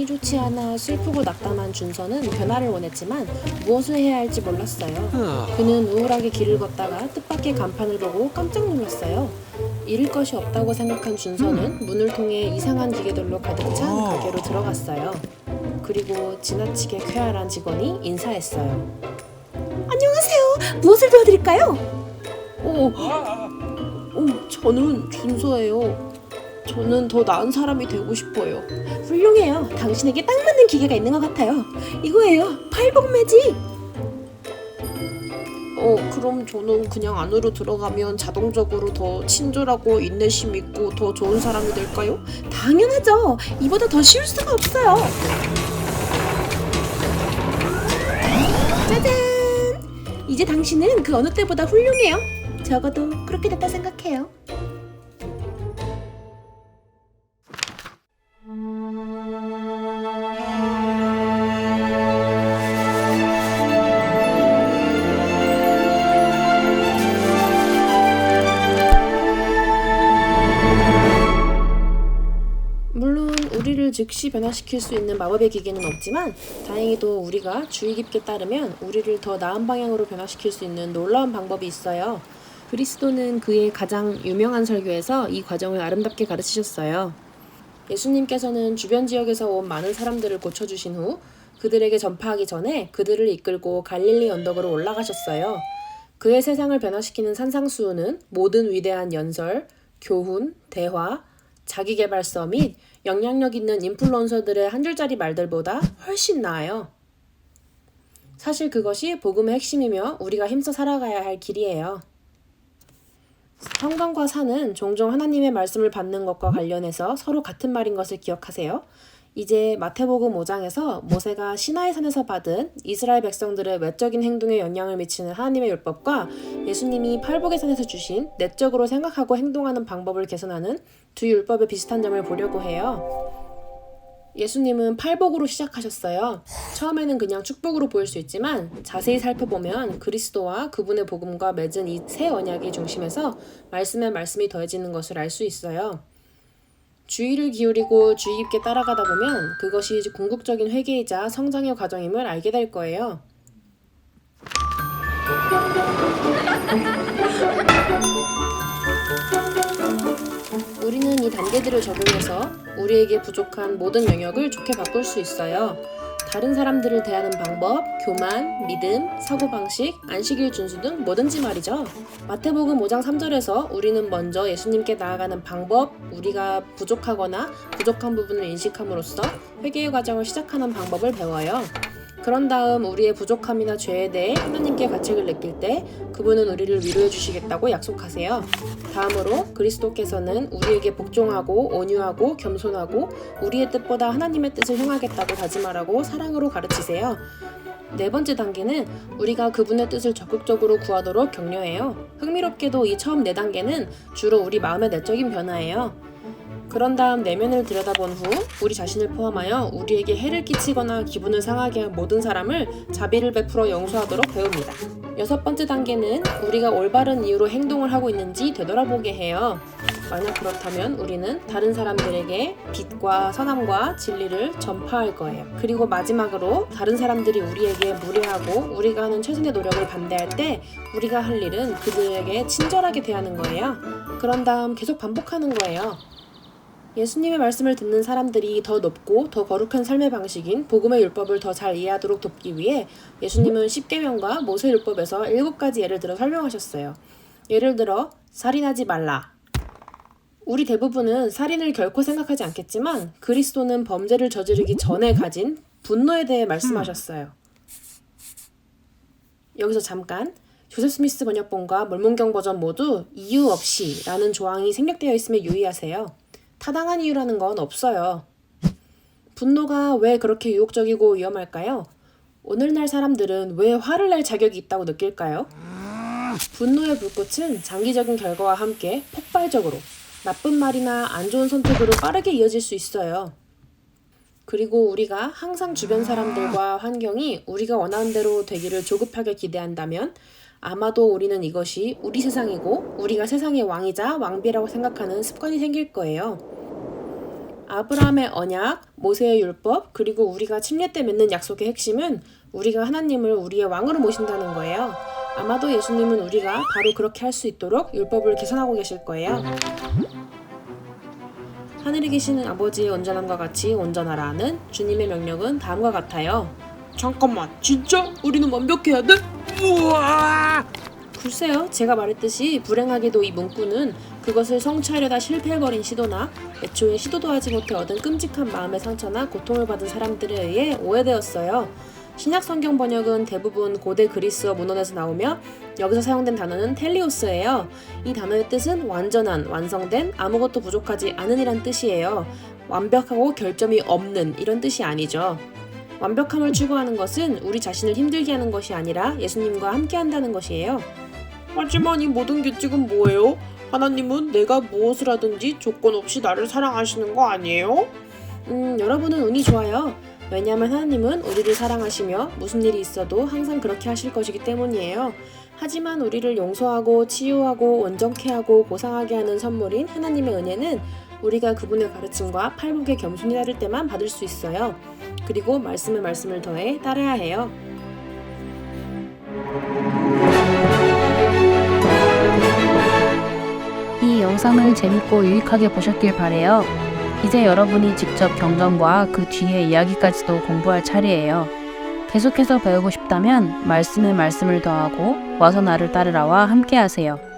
운이 좋지 않아 슬프고 낙담한 준서는 변화를 원했지만 무엇을 해야 할지 몰랐어요. 그는 우울하게 길을 걷다가 뜻밖의 간판을 보고 깜짝 놀랐어요. 잃을 것이 없다고 생각한 준서는 문을 통해 이상한 기계들로 가득 찬 가게로 들어갔어요. 그리고 지나치게 쾌활한 직원이 인사했어요. 안녕하세요. 무엇을 도와드릴까요? 오, 오, 저는 준서예요. 저는 더 나은 사람이 되고 싶어요. 훌륭해요. 당신에게 딱 맞는 기계가 있는 것 같아요. 이거예요. 팔복 매직. 어, 그럼 저는 그냥 안으로 들어가면 자동적으로 더 친절하고 인내심 있고 더 좋은 사람이 될까요? 당연하죠. 이보다 더 쉬울 수가 없어요. 짜잔! 이제 당신은 그 어느 때보다 훌륭해요. 적어도 그렇게 됐다 생각해요. 즉시 변화시킬 수 있는 마법의 기계는 없지만 다행히도 우리가 주의 깊게 따르면 우리를 더 나은 방향으로 변화시킬 수 있는 놀라운 방법이 있어요. 그리스도는 그의 가장 유명한 설교에서 이 과정을 아름답게 가르치셨어요. 예수님께서는 주변 지역에서 온 많은 사람들을 고쳐주신 후 그들에게 전파하기 전에 그들을 이끌고 갈릴리 언덕으로 올라가셨어요. 그의 세상을 변화시키는 산상수훈은 모든 위대한 연설, 교훈, 대화, 자기개발서 및 영향력 있는 인플루언서들의 한 줄짜리 말들보다 훨씬 나아요. 사실 그것이 복음의 핵심이며 우리가 힘써 살아가야 할 길이에요. 성경과 산은 종종 하나님의 말씀을 받는 것과 관련해서 서로 같은 말인 것을 기억하세요. 이제 마태복음 5장에서 모세가 시나이 산에서 받은 이스라엘 백성들의 외적인 행동에 영향을 미치는 하나님의 율법과 예수님이 팔복의 산에서 주신 내적으로 생각하고 행동하는 방법을 개선하는 두 율법의 비슷한 점을 보려고 해요. 예수님은 팔복으로 시작하셨어요. 처음에는 그냥 축복으로 보일 수 있지만 자세히 살펴보면 그리스도와 그분의 복음과 맺은 이 새 언약의 중심에서 말씀에 말씀이 더해지는 것을 알 수 있어요. 주의를 기울이고 주의 깊게 따라가다 보면 그것이 궁극적인 회개이자 성장의 과정임을 알게 될 거예요. 우리는 이 단계들을 적용해서 우리에게 부족한 모든 영역을 좋게 바꿀 수 있어요. 다른 사람들을 대하는 방법, 교만, 믿음, 사고방식, 안식일 준수 등 뭐든지 말이죠. 마태복음 5장 3절에서 우리는 먼저 예수님께 나아가는 방법, 우리가 부족하거나 부족한 부분을 인식함으로써 회개의 과정을 시작하는 방법을 배워요. 그런 다음 우리의 부족함이나 죄에 대해 하나님께 가책을 느낄 때 그분은 우리를 위로해 주시겠다고 약속하세요. 다음으로 그리스도께서는 우리에게 복종하고 온유하고 겸손하고 우리의 뜻보다 하나님의 뜻을 행하겠다고 다짐하라고 사랑으로 가르치세요. 네 번째 단계는 우리가 그분의 뜻을 적극적으로 구하도록 격려해요. 흥미롭게도 이 처음 네 단계는 주로 우리 마음의 내적인 변화예요. 그런 다음 내면을 들여다본 후 우리 자신을 포함하여 우리에게 해를 끼치거나 기분을 상하게 한 모든 사람을 자비를 베풀어 용서하도록 배웁니다. 여섯 번째 단계는 우리가 올바른 이유로 행동을 하고 있는지 되돌아보게 해요. 만약 그렇다면 우리는 다른 사람들에게 빛과 선함과 진리를 전파할 거예요. 그리고 마지막으로 다른 사람들이 우리에게 무례하고 우리가 하는 최선의 노력을 반대할 때 우리가 할 일은 그들에게 친절하게 대하는 거예요. 그런 다음 계속 반복하는 거예요. 예수님의 말씀을 듣는 사람들이 더 높고 더 거룩한 삶의 방식인 복음의 율법을 더 잘 이해하도록 돕기 위해 예수님은 십계명과 모세 율법에서 일곱 가지 예를 들어 설명하셨어요. 예를 들어 살인하지 말라. 우리 대부분은 살인을 결코 생각하지 않겠지만 그리스도는 범죄를 저지르기 전에 가진 분노에 대해 말씀하셨어요. 여기서 잠깐 조셉 스미스 번역본과 몰몬경 버전 모두 이유 없이라는 조항이 생략되어 있음에 유의하세요. 타당한 이유라는 건 없어요. 분노가 왜 그렇게 유혹적이고 위험할까요? 오늘날 사람들은 왜 화를 낼 자격이 있다고 느낄까요? 분노의 불꽃은 장기적인 결과와 함께 폭발적으로 나쁜 말이나 안 좋은 선택으로 빠르게 이어질 수 있어요. 그리고 우리가 항상 주변 사람들과 환경이 우리가 원하는 대로 되기를 조급하게 기대한다면 아마도 우리는 이것이 우리 세상이고 우리가 세상의 왕이자 왕비라고 생각하는 습관이 생길 거예요. 아브라함의 언약, 모세의 율법, 그리고 우리가 침례 때 맺는 약속의 핵심은 우리가 하나님을 우리의 왕으로 모신다는 거예요. 아마도 예수님은 우리가 바로 그렇게 할 수 있도록 율법을 개선하고 계실 거예요. 하늘에 계시는 아버지의 온전함과 같이 온전하라는 주님의 명령은 다음과 같아요. 잠깐만, 진짜? 우리는 완벽해야 돼? 우와! 글쎄요, 제가 말했듯이 불행하게도 이 문구는 그것을 성취하려다 실패해버린 시도나 애초에 시도도 하지 못해 얻은 끔찍한 마음의 상처나 고통을 받은 사람들에 의해 오해되었어요. 신약 성경 번역은 대부분 고대 그리스어 문헌에서 나오며 여기서 사용된 단어는 텔리오스예요. 이 단어의 뜻은 완전한, 완성된, 아무것도 부족하지 않은이란 뜻이에요. 완벽하고 결점이 없는 이런 뜻이 아니죠. 완벽함을 추구하는 것은 우리 자신을 힘들게 하는 것이 아니라 예수님과 함께 한다는 것이에요. 하지만 이 모든 규칙은 뭐예요? 하나님은 내가 무엇을 하든지 조건 없이 나를 사랑하시는 거 아니에요? 음, 여러분은 운이 좋아요. 왜냐하면 하나님은 우리를 사랑하시며 무슨 일이 있어도 항상 그렇게 하실 것이기 때문이에요. 하지만 우리를 용서하고 치유하고 온전케 하고 보상하게 하는 선물인 하나님의 은혜는 우리가 그분의 가르침과 팔복에 겸손히 따를 때만 받을 수 있어요. 그리고 말씀에 말씀을 더해 따라야 해요. 이 영상을 재밌고 유익하게 보셨길 바래요. 이제 여러분이 직접 경전과 그 뒤의 이야기까지도 공부할 차례예요. 계속해서 배우고 싶다면 말씀에 말씀을 더하고 와서 나를 따르라와 함께 하세요.